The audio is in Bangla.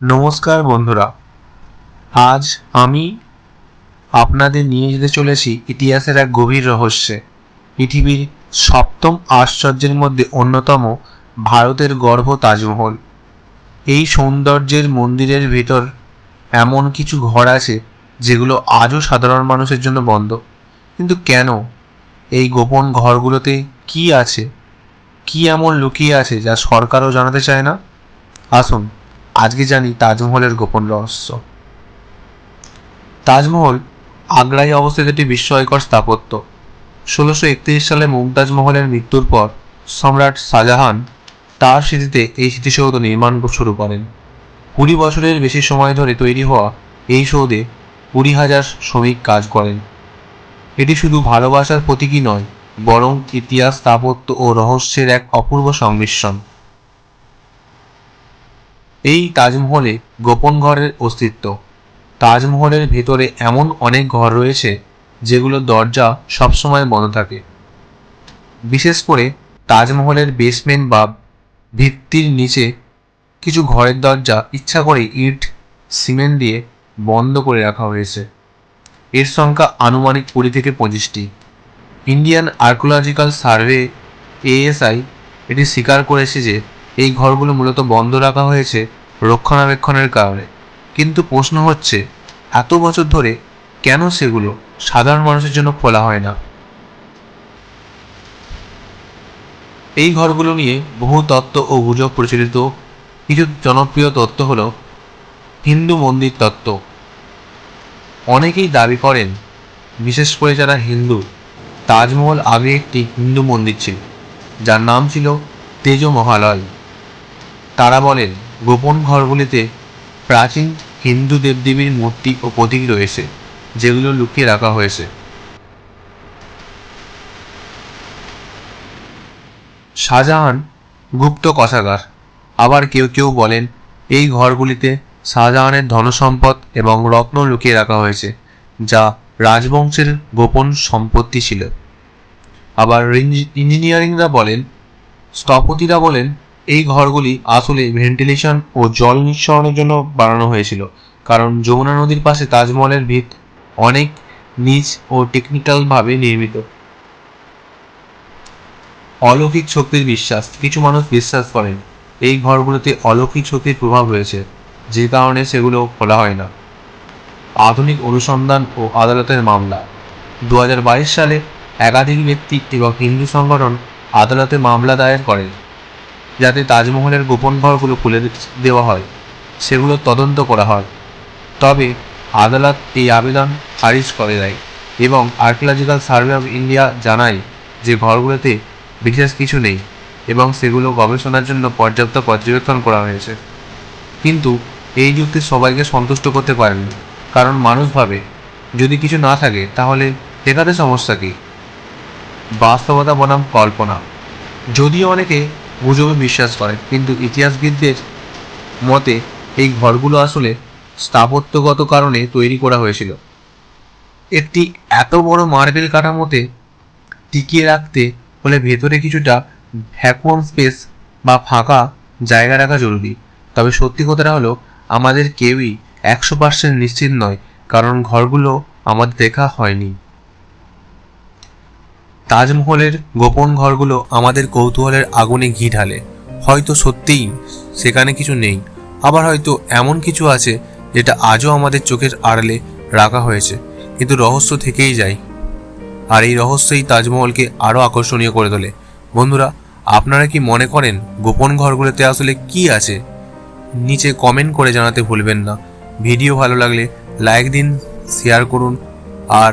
নমস্কার বন্ধুরা। আজ আমি আপনাদের নিয়ে যেতে চলেছি ইতিহাসের এক গভীর রহস্যে। পৃথিবীর সপ্তম আশ্চর্যের মধ্যে অন্যতম ভারতের গর্ভ তাজমহল। এই সৌন্দর্যের মন্দিরের ভিতর এমন কিছু ঘর আছে যেগুলো আজও সাধারণ মানুষের জন্য বন্ধ। কিন্তু কেন এই গোপন ঘরগুলোতে কি আছে? কি এমন লুকিয়ে আছে যা সরকারও জানাতে চায় না? আসুন আজকে জানি তাজমহলের গোপন রহস্য। তাজমহল আগ্রায় অবস্থিত একটি বিস্ময়কর স্থাপত্য। ষোলোশো একত্রিশ সালে মুমতাজ মহলের মৃত্যুর পর সম্রাট শাহজাহান তার স্মৃতিতে এই স্মৃতিসৌধ নির্মাণ শুরু করেন। কুড়ি বছরের বেশি সময় ধরে তৈরি হওয়া এই সৌধে কুড়ি হাজার শ্রমিক কাজ করেন। এটি শুধু ভালোবাসার প্রতীকই নয়, বরং ইতিহাস, স্থাপত্য ও রহস্যের এক অপূর্ব সংমিশ্রণ। এই তাজমহলে গোপন ঘরের অস্তিত্ব। তাজমহলের ভেতরে এমন অনেক ঘর রয়েছে যেগুলোর দরজা সবসময় বন্ধ থাকে। বিশেষ করে তাজমহলের বেসমেন্ট বা ভিত্তির নিচে কিছু ঘরের দরজা ইচ্ছা করে ইট, সিমেন্ট দিয়ে বন্ধ করে রাখা হয়েছে। এর সংখ্যা আনুমানিক কুড়ি থেকে পঁচিশটি। ইন্ডিয়ান আর্কোলজিক্যাল সার্ভে এএসআই এটি স্বীকার করেছে যে এই ঘরগুলো মূলত বন্ধ রাখা হয়েছে রক্ষণাবেক্ষণের কারণে। কিন্তু প্রশ্ন হচ্ছে, এত বছর ধরে কেন সেগুলো সাধারণ মানুষের জন্য খোলা হয় না? এই ঘরগুলো নিয়ে বহু তত্ত্ব ও গুজব প্রচলিত। কিছু জনপ্রিয় তত্ত্ব হল হিন্দু মন্দির তত্ত্ব। অনেকেই দাবি করেন, বিশেষ করে যারা হিন্দু, তাজমহল আগে একটি হিন্দু মন্দির ছিল, যার নাম ছিল তেজ মহালয় তারা বলেন, গোপন ঘরগুলিতে প্রাচীন হিন্দু দেবদেবীর মূর্তি ও প্রতীক রয়েছে, যেগুলো লুকিয়ে রাখা হয়েছে। শাহজাহান গুপ্ত কষাগার। আবার কেউ কেউ বলেন, এই ঘরগুলিতে শাহজাহানের ধনসম্পদ এবং রত্ন লুকিয়ে রাখা হয়েছে, যা রাজবংশের গোপন সম্পত্তি ছিল। আবার ইঞ্জিনিয়ারিংরা বলেন, স্থপতিরা বলেন এই ঘরগুলি আসলে ভেন্টিলেশন ও জল নিঃসরণের জন্য বানানো হয়েছিল, কারণ যমুনা নদীর পাশে তাজমহলের ভিত অনেক নিচ ও টেকনিক্যালভাবে নির্মিত। অলৌকিক শক্তির বিশ্বাস, কিছু মানুষ বিশ্বাস করেন, এই ঘরগুলোতে অলৌকিক শক্তির প্রভাব রয়েছে, যে কারণে সেগুলো খোলা হয় না। আধুনিক অনুসন্ধান ও আদালতের মামলা দু হাজার বাইশ সালে একাধিক ব্যক্তি এবং হিন্দু সংগঠন আদালতে মামলা দায়ের করেন। যাতে তাজমহলের গোপন ঘরগুলো খুলে দেওয়া হয়, সেগুলো তদন্ত করা হয়। তবে আদালত এই আবেদন খারিজ করে দেয় এবং আর্কিওলজিক্যাল সার্ভে অফ ইন্ডিয়া জানায় যে ঘরগুলোতে বিশেষ কিছু নেই এবং সেগুলো গবেষণার জন্য পর্যাপ্ত পর্যবেক্ষণ করা হয়েছে। কিন্তু এই যুক্তি সবাইকে সন্তুষ্ট করতে পারেনি, কারণ মানুষ ভাবে, যদি কিছু না থাকে, তাহলে এখানে সমস্যা কী? বাস্তবতা বনাম কল্পনা। যদিও অনেকে গুজবে বিশ্বাস করে কিন্তু ইতিহাসবিদদের মতে, এই ঘরগুলো আসলে স্থাপত্যগত কারণে তৈরি করা হয়েছিল। একটি এত বড় মার্বেল কাঠামোতে টিকিয়ে রাখতে হলে ভেতরে কিছুটা ভ্যাকুয়াম স্পেস বা ফাঁকা জায়গা রাখা জরুরি। তবে সত্যি কথাটা হলো, আমাদের কেউই একশো পার্সেন্ট নিশ্চিত নয়, কারণ ঘরগুলো আমাদের দেখা হয়নি। তাজমহলের গোপন ঘরগুলো আমাদের কৌতূহলের আগুনে ঘি ঢালে। হয়তো সত্যিই সেখানে কিছু নেই। আবার হয়তো এমন কিছু আছে যেটা আজও আমাদের চোখের আড়ালে রাখা হয়েছে। কিন্তু রহস্য থেকেই যায়। আর এই রহস্যই তাজমহলকে আরও আকর্ষণীয় করে তোলে। বন্ধুরা, আপনারা কি মনে করেন গোপন ঘরগুলোতে আসলে কি আছে? নিচে কমেন্ট করে জানাতে ভুলবেন না। ভিডিও ভালো লাগলে লাইক দিন, শেয়ার করুন, আর